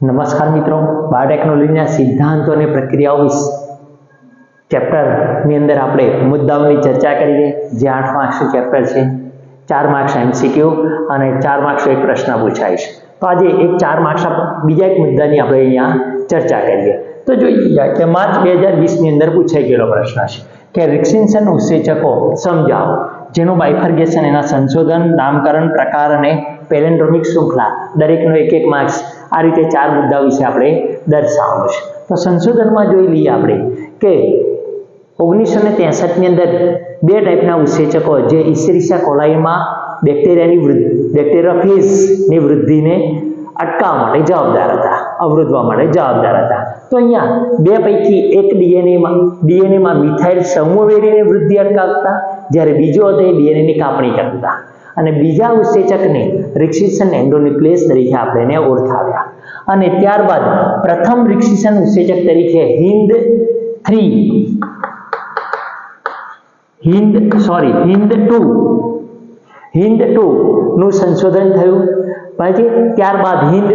નમસ્કાર મિત્રો બાયોટેકનોલોજીના સિદ્ધાંતો અને પ્રક્રિયાઓ ચેપ્ટરની અંદર આપણે મુદ્દાઓની ચર્ચા કરીએ જે આઠ માર્ક્સનું ચેપ્ટર છે. ચાર માર્ક્સ એમસીક્યુ અને ચાર માર્ક્સનો એક પ્રશ્ન પૂછાય છે. તો આજે એક ચાર માર્ક્સ બીજા એક મુદ્દાની આપણે અહીંયા ચર્ચા કરીએ. તો જોઈ જાય કે માર્ચ બે હજાર વીસની અંદર પૂછાઈ ગયેલો પ્રશ્ન છે કે રિક્સિન્સન ઉત્સેચકો સમજાવો. જેનું બાયફર્ગેશન એના સંશોધન, નામકરણ પ્રકાર અને પેલેન્ડ્રોમિક શૃંખલા દરેકનો એક એક માર્ક્સ આ રીતે ચાર મુદ્દા વિશે આપણે દર્શાવવાનું છે. તો સંશોધનમાં જોઈ લઈએ આપણે કે ઓગણીસો ને ત્રેસઠની અંદર બે ટાઈપના ઉત્સેચકો જે ઇસેરિસા કોલાઈમાં બેક્ટેરિયાની વૃદ્ધિ બેક્ટેરિયોફેઝની વૃદ્ધિને અટકાવવા માટે જવાબદાર હતા, અવરોધવા માટે જવાબદાર હતા. તો અહીંયા બે પૈકી એક ડીએનએમાં ડીએનએમાં મિથાઇલ સમૂહ વેરીને વૃદ્ધિ અટકાવતા જ્યારે બીજો હતો એ ડીએનએની કાપણી કરતા અને બીજા ઉત્સેચકને રિક્સિશન એન્ડોન્યુક્લિયસ તરીકે આપણે એને ઓળખાવ્યા. અને ત્યારબાદ પ્રથમ રિક્સિશન ઉત્સેચક તરીકે Hind three, Hind sorry Hind two Hind two નું સંશોધન થયું. પછી ત્યારબાદ હિન્દ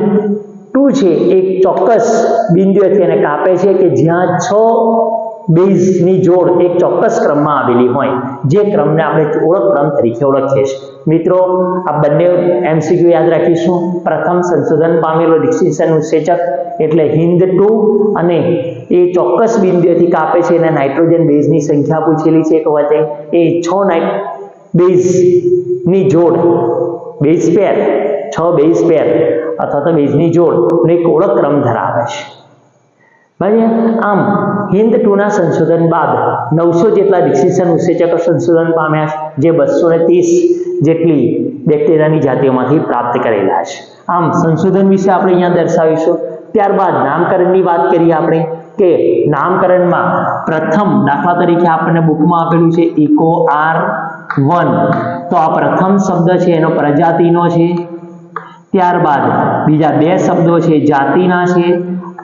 ટુ છે એક ચોક્કસ બિંદુએથી એને કાપે છે કે જ્યાં છ બેઝની જોડ એક ચોક્કસ ક્રમમાં આવેલી હોય. જે ક્રમને આપણે ઓળખ ક્રમ તરીકે ઓળખીએ છીએ. મિત્રો, આ બંને એમસીક્યુ યાદ રાખીશું. પ્રથમ સંશોધન પામેલો ડિક્સિશનનું સેચક એટલે હિન્દ ટુ અને એ ચોક્કસ બિંદુએથી કાપે છે અને નાઇટ્રોજન બેઝની સંખ્યા પૂછેલી છે એક વખતે. એ છ નાઇટ બેઝની જોડ. Base pair. છ બેઝ પેર. અથવા તો બેઝની જોડ. એક ઓળખ ક્રમ ધરાવે છે. બરાબર? આમ હિન્દ ટુના સંશોધન બાદ નવસો જેટલા ડિક્સિશન ઉત્સેચકો સંશોધન પામ્યા છે, જે બસો ને ત્રીસ જેટલી બેક્ટેરિયાની જાતિઓમાંથી પ્રાપ્ત કરેલા છે. આમ સંશોધન વિશે આપણે અહીંયા દર્શાવીશું. ત્યારબાદ નામકરણની વાત કરીએ આપણે, કે નામકરણમાં પ્રથમ દાખલા તરીકે આપણને બુકમાં આપેલું છે ઇકો આર વન. તો આ પ્રથમ શબ્દ છે, એનો પ્રજાતિનો છે. ત્યારબાદ બીજા બે શબ્દો છે, જાતિના છે.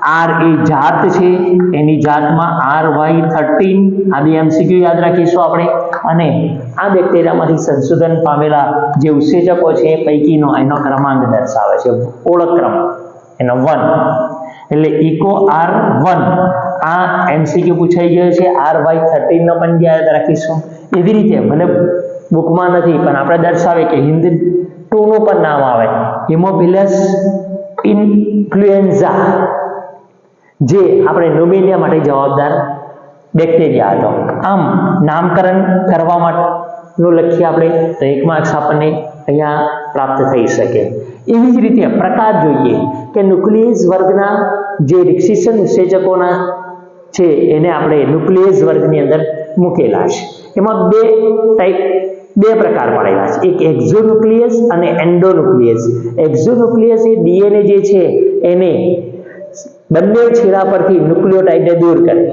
આર એ જાત છે. એની જાતમાં આર વાય થર્ટીન આદિ એમસીક્યુ યાદ રાખીશું આપણે. અને આ બેક્ટેરિયામાંથી સંશોધન પામેલા જે ઉત્સેચકો છે, પૈકીનો એનો ક્રમાંક દર્શાવે છે. ઓળખ ક્રમ. એનો વન એટલે ઇકો આર વન આ એમસીક્યુ પૂછાઈ ગયો છે. આર વાય થર્ટીનનો પણ યાદ રાખીશું. એવી રીતે, ભલે બુકમાં નથી, પણ આપણે દર્શાવે કે હિન્દ ટુનું પણ નામ આવે. હિમોફિલસ ઇન્ફ્લુએન્ઝા જે આપણે ન્યુમોનિયા માટે જવાબદાર બેક્ટેરિયા હતો. આમ નામકરણ કરવા માટેનું લખીએ આપણે, તો એક માર્ક્સ આપણને અહીંયા પ્રાપ્ત થઈ શકે. એવી જ રીતે પ્રકાર જોઈએ કે ન્યુક્લિયસ વર્ગના જે રિક્સિશન ઉત્સેચકોના છે, એને આપણે ન્યુક્લિયસ વર્ગની અંદર મૂકેલા છે. એમાં બે ટાઈપ બે પ્રકાર પડેલા છે. એક એક્ઝોન્યુક્લિયસ અને એન્ડોન્યુક્લિયસ એક્ઝોન્યુક્લિયસ એ ડીએનએ જે છે, એને બંને છેડા પરથી ન્યુક્લિયોટાઇડને દૂર કરે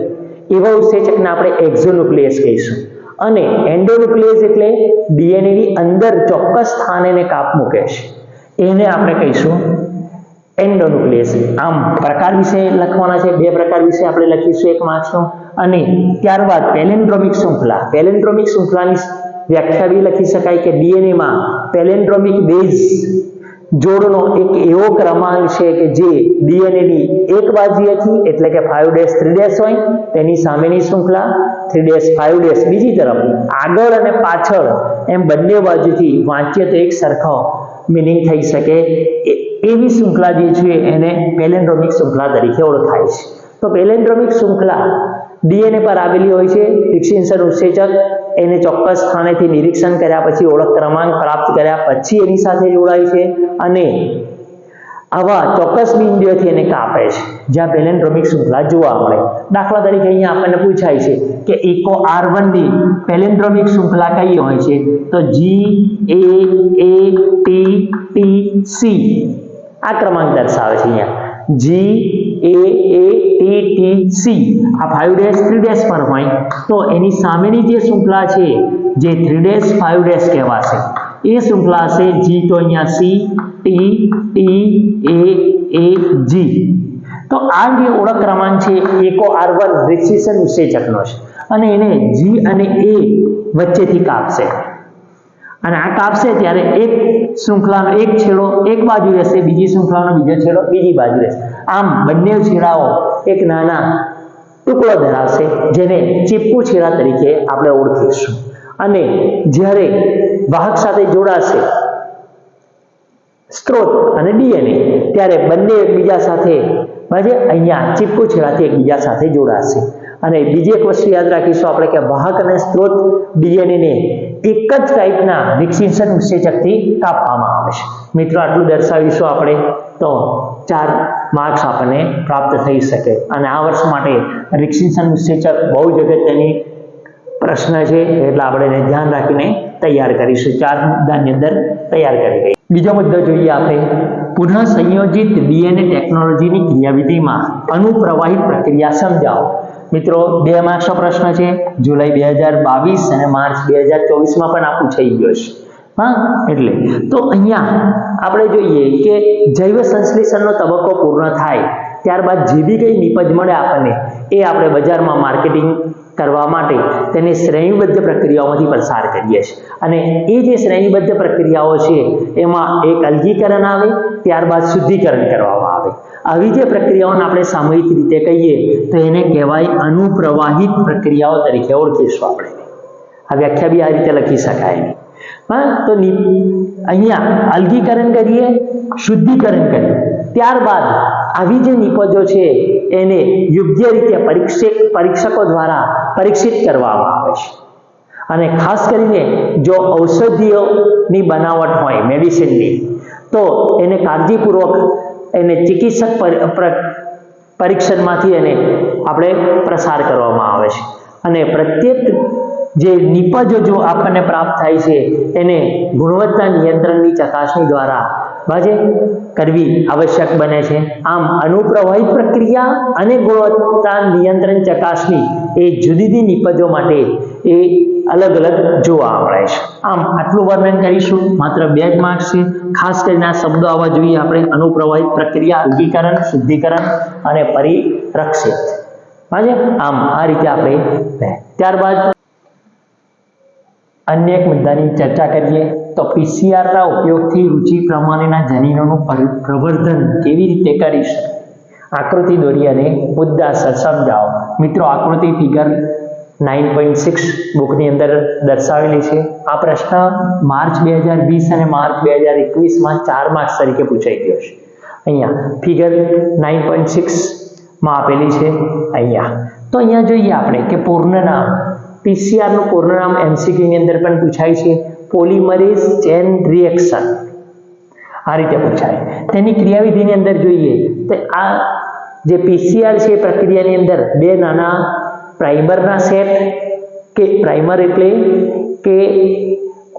એવા ઉત્સેચકને આપણે એક્ઝોન્યુક્લિયસ કહીશું. અને એન્ડોન્યુક્લિયસ એટલે ડીએનએની અંદર ચોક્કસ સ્થાને કાપ મૂકે છે. એને આપણે કહીશું એન્ડોન્યુક્લિયસ. આમ પ્રકાર વિશે લખવાના છે, બે પ્રકાર વિશે આપણે લખીશું એક માર્ક્સનો અને ત્યારબાદ પેલેન્ડ્રોમિક શૃંખલા. પેલેન્ડ્રોમિક શૃંખલાની વ્યાખ્યા બી લખી શકાય કે ડીએનએમાં પેલેન્ડ્રોમિક બેઝ જોડનો એક એવો ક્રમાંક છે કે જે DNA ની એક બાજુએથી એટલે કે ફાઇવ ડેશ થ્રી ડેશ હોય, તેની સામેની શૃંખલા થ્રી ડેશ ફાઇવ ડેશ બીજી તરફ, આગળ અને પાછળ એમ બંને બાજુથી વાંચીએ તો એક સરખો મિનિંગ થઈ શકે. એવી શૃંખલા જે છે એને પેલેન્ડ્રોમિક શૃંખલા તરીકે ઓળખાય છે. તો પેલેન્ડ્રોમિક શૃંખલા ડીએનએ પર આવેલી હોય છે ડિક્સિન્સન ઉત્સેચક, એને ચોક્કસ સ્થાનેથી નિરીક્ષણ કર્યા પછી ઓળખ ક્રમાંક પ્રાપ્ત કર્યા પછી એની સાથે જોડાય છે અને આવા ચોક્કસ બિંદુએથી એને કાપે છે. જ્યાં પેલેન્ડ્રોમિક શૃંખલા જોવા મળે. દાખલા તરીકે અહીંયા આપણને પૂછાય છે કે ઇકો આર વનની પેલેન્ડ્રોમિક શૃંખલા કઈ હોય છે? તો G A A T T C આ ક્રમાંક દર્શાવે છે અહીંયા. G A A T T C આ ફાઇવ ડેશ થ્રી ડેશ પર હોય. તો એની સામેની જે શૃંખલા છે, જે થ્રી ડેશ ફાઇવ ડેશ કહેવાશે. એ શૃંખલા છે જી તો અહીંયા C T T A A G તો આ જે ઓળખ ક્રમાંક છે એકો આર વન ઉત્સેચકનો છે. અને એને જી અને એ વચ્ચેથી કાપશે. અને આ કાપશે ત્યારે એક શૃંખલાનો એક છેડો, એક બાજુ રહેશે, બીજી શૃંખલાનો બીજો છેડો, બીજી બાજુ રહેશે. આમ બંને છેડાઓ એક નાના ટુકડો ધરાવશે, જેને ચીપકુ છેડા તરીકે આપણે ઓળખીશું. અને જ્યારે વાહક સાથે જોડાશે, સ્ત્રોત અને ડીએનએ, ત્યારે બંને એકબીજા સાથે અહીંયા ચીપકુ છેડાથી એકબીજા સાથે જોડાશે. અને બીજી એક વસ્તુ યાદ રાખીશું આપણે કે વાહક અને સ્ત્રોત ડીએનએ એક જ ટાઈપના નિક્ષિંસન ઉત્સેચકથી કાપવામાં આવે છે. મિત્રો, આટલું દર્શાવીશું આપણે તો ચાર માર્ક્સ આપણને પ્રાપ્ત થઈ શકે. અને આ વર્ષ માટે રિક્ષિંસન ઉત્સેચક બહુ જ અગત્યની પ્રશ્ન છે, એટલે આપણે એને ધ્યાન રાખીને તૈયાર કરીશું. ચાર મુદ્દાની અંદર તૈયાર કરી ગઈ બીજો મુદ્દો જોઈએ આપણે. પુનઃ સંયોજિત ડીએનએ ટેકનોલોજીની ક્રિયાવિધિમાં અનુપ્રવાહિત પ્રક્રિયા સમજાવો. મિત્રો, બે માર્ક્સનો પ્રશ્ન છે. જુલાઈ બે હજાર બાવીસ અને માર્ચ બે હજાર ચોવીસમાં પણ આ પૂછાઈ ગયો છે હા, એટલે. તો અહીંયા આપણે જોઈએ કે જૈવ સંશ્લેષણનો તબક્કો પૂર્ણ થાય ત્યારબાદ જે બી કંઈ નીપજ મળે આપણને, એ આપણે બજારમાં માર્કેટિંગ કરવા માટે તેને શ્રેણીબદ્ધ પ્રક્રિયાઓમાંથી પસાર કરીએ છીએ. અને એ જે શ્રેણીબદ્ધ પ્રક્રિયાઓ છે, એમાં એક અલગીકરણ આવે, ત્યારબાદ શુદ્ધિકરણ કરવામાં આવે. આવી જે પ્રક્રિયાઓને આપણે સામૂહિક રીતે કહીએ, તો એને કહેવાય અનુપ્રવાહિત પ્રક્રિયાઓ તરીકે ઓળખીશું આપણે. આ વ્યાખ્યા બી આ રીતે લખી શકાય. હા, તો અહીંયા અલગીકરણ કરીએ, શુદ્ધિકરણ કરીએ. ત્યારબાદ આવી જે નિપજો છે, એને યોગ્ય રીતે પરીક્ષક પરીક્ષકો દ્વારા પરીક્ષિત કરવામાં આવે છે. અને ખાસ કરીને જો ઔષધિઓની બનાવટ હોય મેડિસિનની તો એને કાળજીપૂર્વક એને ચિકિત્સક પર- પર- પરીક્ષણમાંથી એને આપણે પ્રસાર કરવામાં આવે છે. અને પ્રત્યેક જે નિપજો જો આપણને પ્રાપ્ત થાય છે, એને ગુણવત્તા નિયંત્રણની ચકાસણી દ્વારા બાજે કરવી આવશ્યક બને છે. આમ અનુપ્રવાહિત પ્રક્રિયા અને ગુણવત્તા નિયંત્રણ ચકાસણી એ જુદી જુદી નિપજો માટે એ અલગ અલગ જોવા મળે છે. આમ આટલું વર્ણન કરીશું, માત્ર બે જ માર્ક્સ છે. ખાસ કરીને આ શબ્દો આવવા જોઈએ. આપણે અનુપ્રવાહિત પ્રક્રિયા અલગીકરણ શુદ્ધિકરણ અને પરિરક્ષિત. બાજે આમ આ રીતે આપણે ત્યારબાદ અન્ય એક મુદ્દાની ચર્ચા કરીએ. તો પીસીઆરના ઉપયોગથી રુચિ પ્રમાણેના જનીનોનું પ્રવર્ધન કેવી રીતે કરી શકાય આકૃતિ દોરી અને મુદ્દાસર સમજાવો. મિત્રો, આકૃતિ ફિગર નાઇન પોઈન્ટ સિક્સ બુકની અંદર દર્શાવેલી છે. આ પ્રશ્ન માર્ચ બે હજાર વીસ અને માર્ચ બે હજાર એકવીસમાં ચાર માર્ક્સ તરીકે પૂછાઈ ગયો છે. અહીંયા ફિગર નાઇન પોઈન્ટ સિક્સમાં આપેલી છે. અહીંયા. તો અહીંયા જોઈએ આપણે કે પૂર્ણ નામ પીસીઆરનું પૂર્ણ નામ એમસીક્યુની અંદર પણ પૂછાય છે. Polymerase chain reaction. આ રીતે પૂછાય. તેની ક્રિયાવિધિની અંદર જોઈએ તો આ જે પીસીઆર છે એ પ્રક્રિયાની અંદર બે નાના પ્રાઇમરના સેટ કે પ્રાઇમર એટલે કે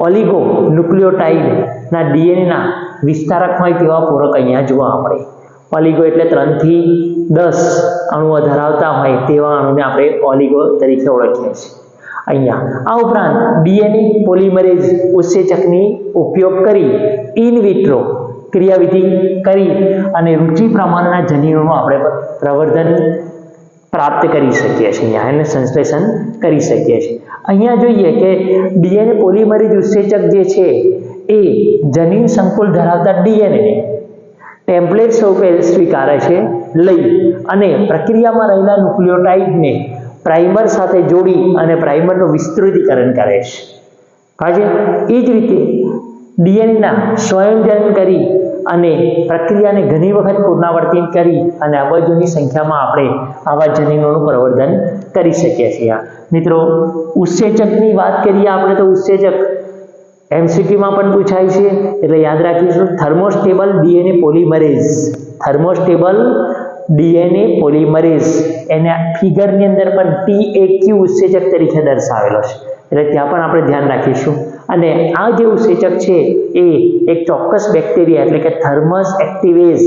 ઓલિગો ન્યુક્લિયોટાઇડના ડીએનએના વિસ્તારક હોય તેવા પૂરક અહીંયા જોવા મળે. ઓલિગો એટલે ત્રણથી દસ અણુઓ ધરાવતા હોય તેવા અણુને આપણે ઓલિગો તરીકે ઓળખીએ છીએ. અહીંયા, આ ઉપરાંત ડીએનએ પોલિમરેજ ઉત્સેચકની ઉપયોગ કરી ઇન વિટ્રો ક્રિયાવિધિ કરી અને રુચિ પ્રમાણના જનીનોનું આપણે પ્રવર્ધન પ્રાપ્ત કરી શકીએ છીએ, અહીંયા એને સંશ્લેષણ કરી શકીએ છીએ. અહીંયા જોઈએ કે ડીએનએ પોલિમરેઝ ઉત્સેચક જે છે, એ જનીન સંકુલ ધરાવતા ડીએનએ ટેમ્પલેટ સ્વરૂપે સ્વીકારે છે, લઈ અને પ્રક્રિયામાં રહેલા ન્યુક્લિયોટાઇડને પ્રાઇમર સાથે જોડી અને પ્રાઇમરનું વિસ્તૃતીકરણ કરે છે. કાજે એ જ રીતે ડીએનએના સ્વયંજનન કરી અને પ્રક્રિયાને ઘણી વખત પુનરાવર્તિત કરી અને અબજોની સંખ્યામાં આપણે આવા જનીનોનું પ્રવર્ધન કરી શકીએ છીએ. મિત્રો, ઉત્સેચકની વાત કરીએ આપણે તો ઉત્સેચક. એમસીક્યુમાં પણ પૂછાય છે, એટલે યાદ રાખીશું, thermostable DNA polymerase. Thermostable DNA polymerase. એને ફિગરની અંદર પણ ટી એ ક્યુ ઉત્સેચક તરીકે દર્શાવેલો છે. એટલે ત્યાં પણ આપણે ધ્યાન રાખીશું. અને આ જે ઉત્સેચક છે, એ એક ચોક્કસ બેક્ટેરિયા એટલે કે થર્મસ એક્ટિવેઝ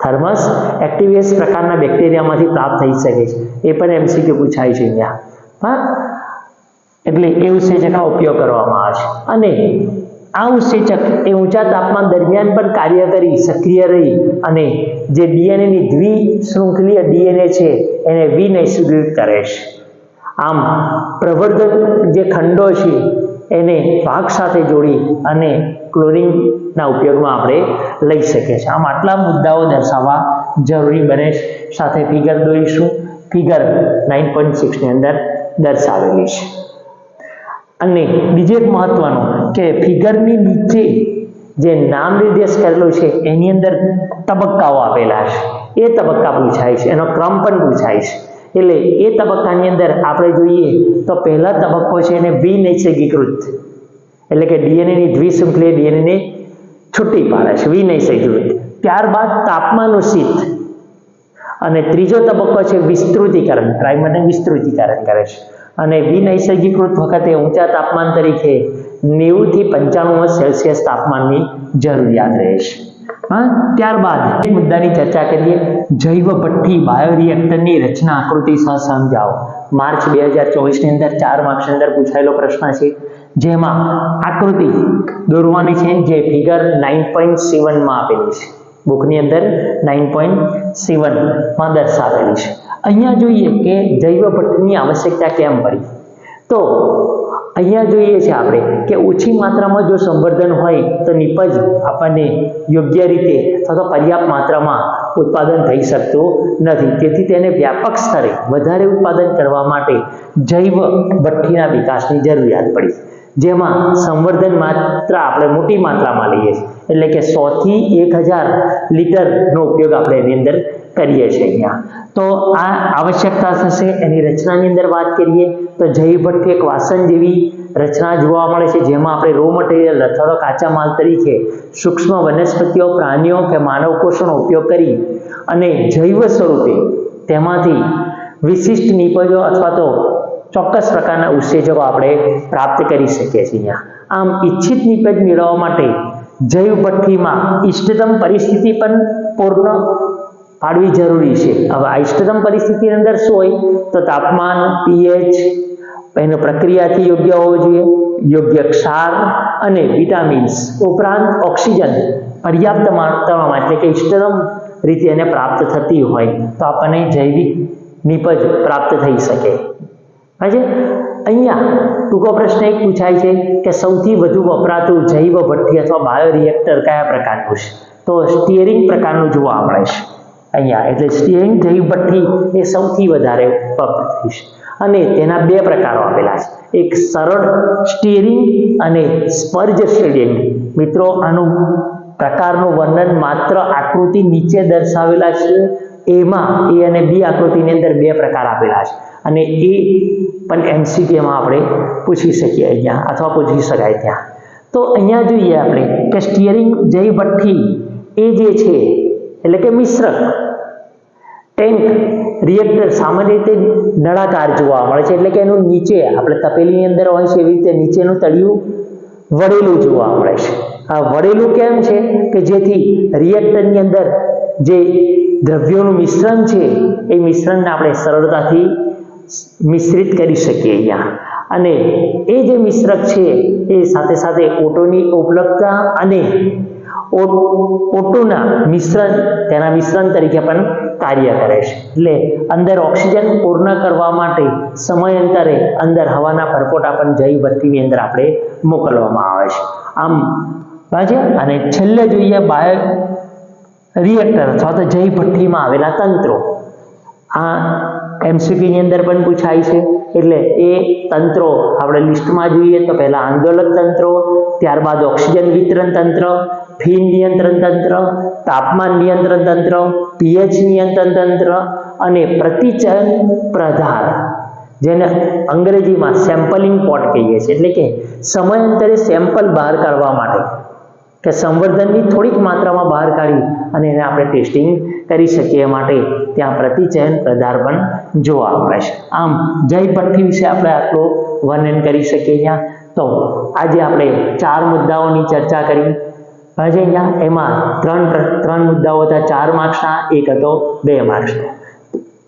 થર્મસ એક્ટિવેસ પ્રકારના બેક્ટેરિયામાંથી પ્રાપ્ત થઈ શકે છે. એ પણ એમસીક્યુ પૂછાય છે અહીંયા. હા? એટલે એ ઉત્સેચકનો ઉપયોગ કરવામાં આવે છે. અને આ ઉત્સેચક એ ઊંચા તાપમાન દરમિયાન પણ કાર્ય કરી, સક્રિય રહી અને જે ડીએનએની દ્વિશૃંખલીય ડીએનએ છે, એને વિનૈસર્ગિક કરે છે. આમ પ્રવર્ધક જે ખંડો છે એને ભાગ સાથે જોડી અને ક્લોરિનના ઉપયોગમાં આપણે લઈ શકીએ છીએ. આમ આટલા મુદ્દાઓ દર્શાવવા જરૂરી બને. સાથે ફિગર દોરીશું. ફિગર નાઇન પોઈન્ટ સિક્સની અંદર દર્શાવેલી છે. અને બીજું એક મહત્વનું કે ફિગરની નીચે જે નામ નિર્દેશ કરેલું છે એની અંદર તબક્કાઓ આપેલા છે. એ તબક્કા પૂછાય છે. એનો ક્રમ પણ પૂછાય છે. એટલે એ તબક્કાની અંદર આપણે જોઈએ તો પહેલા તબક્કો છે એને વિનૈસર્ગીકૃત એટલે કે ડીએનએની દ્વિશૃંખલી ડીએનએને છૂટી પાડે છે વિનૈસર્ગીકૃત ત્યારબાદ તાપમાનોચિત અને ત્રીજો તબક્કો છે વિસ્તૃતીકરણ પ્રાઇમરને વિસ્તૃતીકરણ કરે છે. અને વિનૈસર્ગીકૃત વખતે ઊંચા તાપમાન તરીકે નેવુંથી પંચાણું સેલ્સિયસ તાપમાનની જરૂરિયાત રહે છે. હા, ત્યારબાદ એ મુદ્દાની ચર્ચા કરીએ. જૈવ ભઠ્ઠી બાયોરિએક્ટરની રચના આકૃતિ સહ સમજાવો. માર્ચ બે હજાર ચોવીસની અંદર ચાર માર્ક્સ અંદર પૂછાયેલો પ્રશ્ન છે. જેમાં આકૃતિ દોરવાની છે જે ફિગર નાઇન પોઈન્ટ સેવનમાં આપેલી છે. બુકની અંદર નાઇન પોઈન્ટ સેવનમાં દર્શાવેલી છે. અહીંયા જોઈએ કે જૈવ ભઠ્ઠીની આવશ્યકતા કેમ પડી? તો અહીંયા જોઈએ છે આપણે કે ઓછી માત્રામાં જો સંવર્ધન હોય તો નિપજ આપણને યોગ્ય રીતે અથવા પર્યાપ્ત માત્રામાં ઉત્પાદન થઈ શકતું નથી. તેથી તેને વ્યાપક સ્તરે વધારે ઉત્પાદન કરવા માટે જૈવ ભઠ્ઠીના વિકાસની જરૂરિયાત પડી જેમાં સંવર્ધન માત્ર આપણે મોટી માત્રામાં લઈએ છીએ. એટલે કે સોથી એક હજાર લીટરનો ઉપયોગ આપણે એની અંદર કરીએ છીએ અહીંયા. તો આ આવશ્યકતા થશે. એની રચનાની અંદર વાત કરીએ તો જૈવ એક વાસન જેવી રચના જોવા મળે છે, જેમાં આપણે રો મટીરિયલ અથવા તો કાચા માલ તરીકે સૂક્ષ્મ વનસ્પતિઓ, પ્રાણીઓ કે માનવ કોષોનો ઉપયોગ કરી અને જૈવ સ્વરૂપે તેમાંથી વિશિષ્ટ નિપજો અથવા તો ચોક્કસ પ્રકારના ઉત્સેજકો આપણે પ્રાપ્ત કરી શકીએ છીએ આમ ઈચ્છિત નિપજ મેળવવા માટે જૈવ ભઠ્ઠીમાં ઇષ્ટતમ પરિસ્થિતિ પણ પૂર્ણ પાડવી જરૂરી છે. હવે આ પરિસ્થિતિની અંદર શું હોય? તો તાપમાન, પીએચ, એનો પ્રક્રિયાથી યોગ્ય હોવો જોઈએ. યોગ્ય ક્ષાર અને વિટામિન્સ ઉપરાંત ઓક્સિજન પર્યાપ્ત માત્રામાં એટલે કે ઇષ્ટતમ રીતે એને પ્રાપ્ત થતી હોય, તો આપણને જૈવિક નિપજ પ્રાપ્ત થઈ શકે. છે? અહીંયા ટૂંકો પ્રશ્ન એક પૂછાય છે કે સૌથી વધુ વપરાતું જૈવ ભઠ્ઠી અથવા બાયોરિએક્ટર કયા પ્રકારનું છે? તો સ્ટીયરિંગ પ્રકારનું જોવા મળે છે. અહીંયા એટલે જૈવ ભઠ્ઠી એ સૌથી વધારે વપરાતી છે. અને તેના બે પ્રકારો આપેલા છે. એક સરળ સ્ટીયરિંગ અને સ્પર્જ સ્ટીયરિંગ મિત્રો, આનું પ્રકારનું વર્ણન માત્ર આકૃતિ નીચે દર્શાવેલા છે. એમાં એ અને બી આકૃતિની અંદર બે પ્રકાર આપેલા છે. અને એ પણ એમસીક્યુમાં આપણે પૂછી શકીએ અહીંયા અથવા પૂછી શકાય ત્યાં. તો અહીંયા જોઈએ આપણે કે સ્ટીયરિંગ જય ભઠ્ઠી એ જે છે એટલે કે મિશ્રક ટેન્ક રિએક્ટર સામાન્ય રીતે નળાકાર જોવા મળે છે. એટલે કે એનું નીચે, આપણે તપેલીની અંદર હોય છે, એવી રીતે નીચેનું તળિયું વળેલું જોવા મળે છે. આ વળેલું કેમ છે? કે જેથી રિએક્ટરની અંદર જે દ્રવ્યોનું મિશ્રણ છે, એ મિશ્રણને આપણે સરળતાથી મિશ્રિત કરી શકીએ અહીંયા. અને એ જે મિશ્રક છે, એ સાથે સાથે ઓટોની ઉપલબ્ધતા અને ઓટોના મિશ્રણ, તેના મિશ્રણ તરીકે પણ કાર્ય કરે છે. એટલે અંદર ઓક્સિજન પૂર્ણ કરવા માટે સમયાંતરે અંદર હવાના પરપોટા પણ જૈવ ભઠ્ઠીની અંદર આપણે મોકલવામાં આવે છે. આમ, બાજે અને છેલ્લે જોઈએ બાયો રિએક્ટર અથવા તો જૈવ ભઠ્ઠીમાં આવેલા તંત્રો. આ એમસીક્યુની અંદર પણ પૂછાય છે. એટલે એ તંત્રો, આપણે લિસ્ટમાં જોઈએ તો પહેલા આંદોલક તંત્રો, ત્યારબાદ ઓક્સિજન વિતરણ તંત્ર ફી નિયંત્રણ તંત્ર, તાપમાન નિયંત્રણ તંત્ર, પીએચ નિયંત્રણ તંત્ર અને પ્રતિચયન પ્રધાર જેને અંગ્રેજીમાં સેમ્પલિંગ પોટ કહીએ છીએ. એટલે કે સમયાંતરે સેમ્પલ બહાર કાઢવા માટે. કે સંવર્ધનની થોડીક માત્રામાં બહાર કાઢી અને એને આપણે ટેસ્ટિંગ કરી શકીએ માટે ત્યાં પ્રતિચયન પ્રધાર જોવા મળે છે. આમ, જય ભઠ્ઠી વિશે આપણે આટલું વર્ણન કરી શકીએ અહીંયા. તો, આજે આપણે ચાર મુદ્દાઓની ચર્ચા કરી. આજે અહીંયા, એમાં ત્રણ ત્રણ મુદ્દાઓ હતા. ચાર માર્ક્સના, એક હતો, બે માર્ક્સનો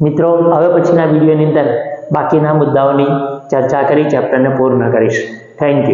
મિત્રો, હવે પછીના વિડીયોની અંદર બાકીના મુદ્દાઓની ચર્ચા કરી, ચેપ્ટરને પૂર્ણ કરીશ. Thank you